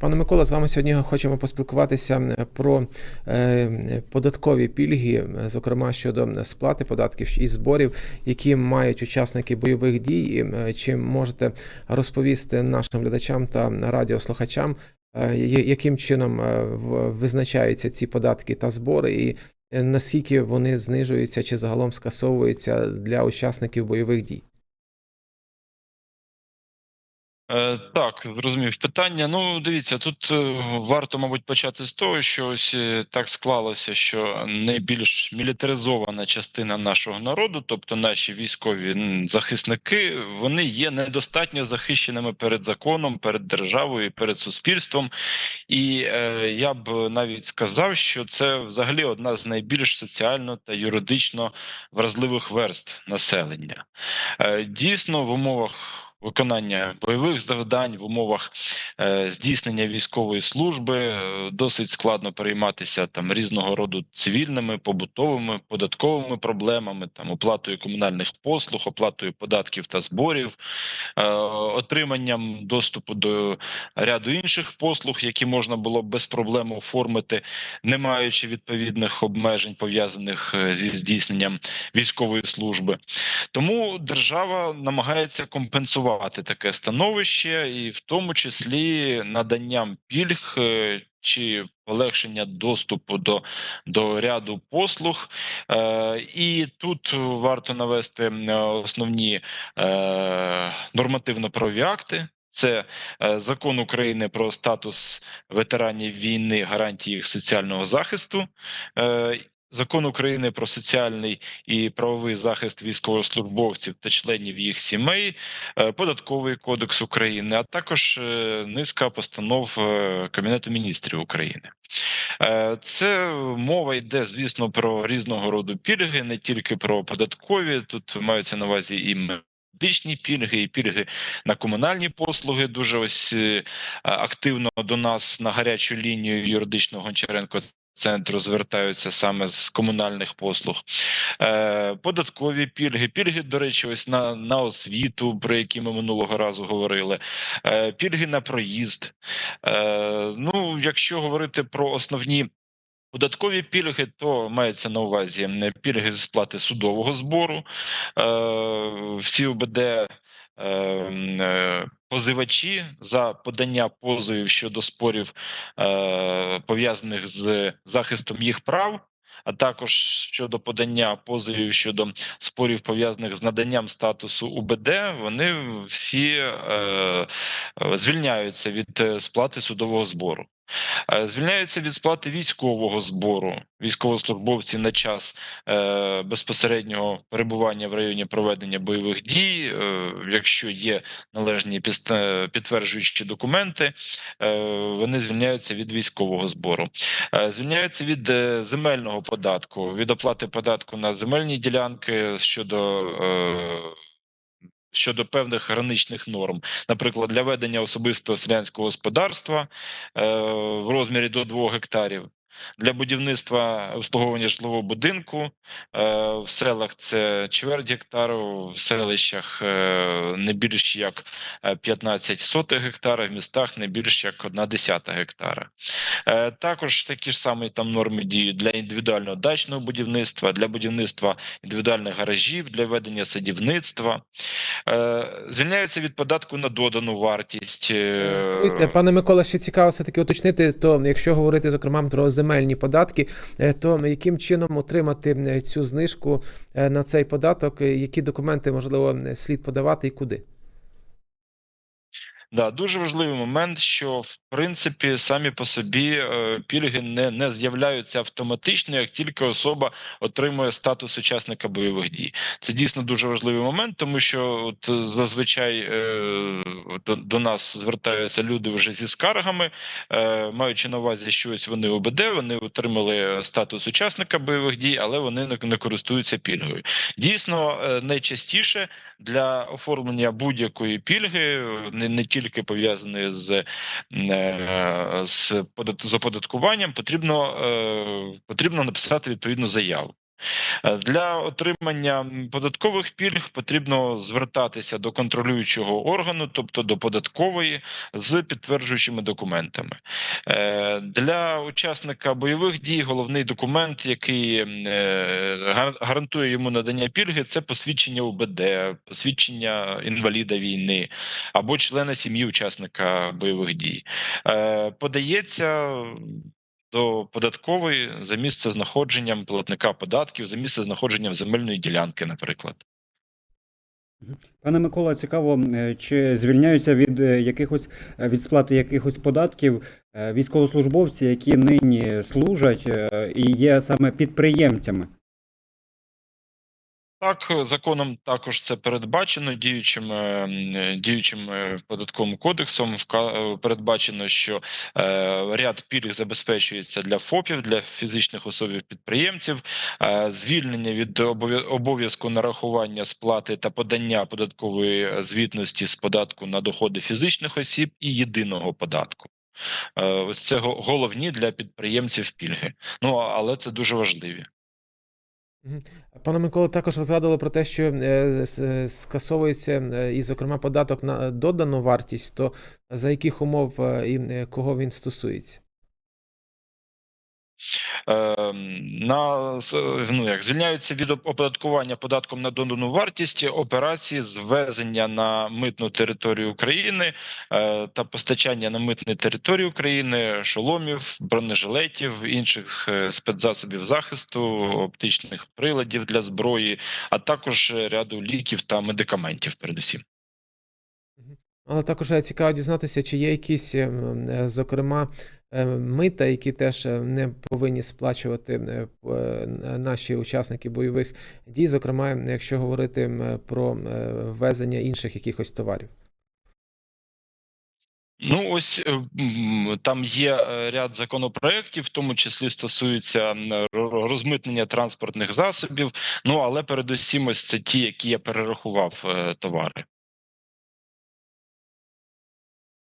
Пане Микола, з вами сьогодні хочемо поспілкуватися про е, податкові пільги, е, зокрема щодо сплати податків і зборів, які мають учасники бойових дій. І, е, Чи можете розповісти нашим глядачам та радіослухачам, е, яким чином е, визначаються ці податки та збори, і е, наскільки вони знижуються чи загалом скасовуються для учасників бойових дій? Так, зрозумів питання. Ну, дивіться, тут е, варто, мабуть, почати з того, що ось е, так склалося, що найбільш мілітаризована частина нашого народу, тобто наші військові захисники, вони є недостатньо захищеними перед законом, перед державою, перед суспільством. І е, я б навіть сказав, що це взагалі одна з найбільш соціально та юридично вразливих верств населення. Е, Дійсно, в умовах виконання бойових завдань, в умовах е, здійснення військової служби е, досить складно перейматися там різного роду цивільними, побутовими, податковими проблемами, там оплатою комунальних послуг, оплатою податків та зборів, е, отриманням доступу до ряду інших послуг, які можна було без проблем оформити, не маючи відповідних обмежень пов'язаних зі здійсненням військової служби. Тому держава намагається компенсувати таке становище, і в тому числі наданням пільг е, чи полегшення доступу до, до ряду послуг. Е, і тут варто навести основні е, нормативно-правові акти. Це е, закон України про статус ветеранів війни, гарантії їх соціального захисту. Закон України про соціальний і правовий захист військовослужбовців та членів їх сімей, е, податковий кодекс України, а також е, низка постанов е, Кабінету міністрів України. Це мова йде, звісно, про різного роду пільги, не тільки про податкові. Тут маються на увазі і медичні пільги, і пільги на комунальні послуги. Дуже ось активно до нас на гарячу лінію юридичного Гончаренко центру звертаються саме з комунальних послуг, е, податкові пільги, пільги, до речі, ось на, на освіту, про які ми минулого разу говорили, е, пільги на проїзд. Е, ну, якщо говорити про основні. Податкові пільги, то мається на увазі пільги з сплати судового збору. Е, всі ОБД позивачі за подання позовів щодо спорів, е, пов'язаних з захистом їх прав. А також щодо подання позовів щодо спорів пов'язаних з наданням статусу УБД, вони всі е, е, звільняються від е, сплати судового збору. Е, Звільняються від сплати військового збору військовослужбовці на час е, безпосереднього перебування в районі проведення бойових дій, е, якщо є належні е, підтверджуючі документи, е, вони звільняються від військового збору. Е, Звільняються від е, земельного податку, від оплати податку на земельні ділянки щодо. е, Щодо певних граничних норм, наприклад, для ведення особистого селянського господарства е, в розмірі до 2 гектарів, для будівництва обслуговування житлового будинку е, в селах це чверть гектару, в селищах е, не більш як е, 15 сотих гектара, в містах не більш як 1 десята гектара. Е, Також такі ж самі там норми діють для індивідуального дачного будівництва, для будівництва індивідуальних гаражів, для ведення садівництва. Е, Звільняються від податку на додану вартість. е, Пане Микола, ще цікаво все-таки уточнити, то якщо говорити, зокрема, про земельні податки, е, то яким чином отримати цю знижку е, на цей податок, е, які документи, можливо, слід подавати і куди? Да, дуже важливий момент, що в принципі самі по собі е, пільги не, не з'являються автоматично, як тільки особа отримує статус учасника бойових дій. Це дійсно дуже важливий момент, тому що от зазвичай е, до, до нас звертаються люди вже зі скаргами, е, маючи на увазі, що ось вони ОБД, вони отримали статус учасника бойових дій, але вони не, не користуються пільгою. Дійсно, найчастіше для оформлення будь-якої пільги, не, не тільки з, е, з, подат- з оподаткуванням, потрібно, е, потрібно написати відповідну заяву. Е, Для отримання податкових пільг потрібно звертатися до контролюючого органу, тобто до податкової, з підтверджуючими документами. Е, Для учасника бойових дій головний документ, який е, гар- гарантує йому надання пільги, це посвідчення УБД, посвідчення інваліда війни або члена сім'ї учасника бойових дій. Подається до податкової за місце знаходженням платника податків, за місце знаходженням земельної ділянки, наприклад. Пане Микола, цікаво, е, чи звільняються від е, якихось е, від сплати якихось податків військовослужбовці, які нині служать і є саме підприємцями? Так, законом також це передбачено діючим е, діючим е, податковим кодексом. е, Передбачено, що е, ряд пільг забезпечується для ФОПів, для фізичних особ підприємців, е, звільнення від обов'я- обов'язку нарахування сплати та подання податкової звітності з податку на доходи фізичних осіб і єдиного податку. Е, Ось це головні для підприємців пільги. Ну але це дуже важливі. Пане Микола, також ви згадували про те, що е, е, скасовується е, і, зокрема, податок на додану вартість, то за яких умов і кого він стосується? Е, на ну як звільняються від оподаткування податком на додану вартість операції з на митну територію України е, та постачання на митні території України шоломів, бронежилетів, інших е, спецзасобів захисту, оптичних приладів для зброї, а також ряду ліків та медикаментів. Передусім. Але також е, цікаво дізнатися, чи є якісь, е, м, е, зокрема, мита, які теж е, не повинні сплачувати е, е, наші учасники бойових дій, зокрема, якщо говорити про е, ввезення інших якихось товарів. Ну, ось е, там є е, ряд законопроєктів, в тому числі стосується розмитнення транспортних засобів. Ну але передусім, ось це ті, які я перерахував е, товари.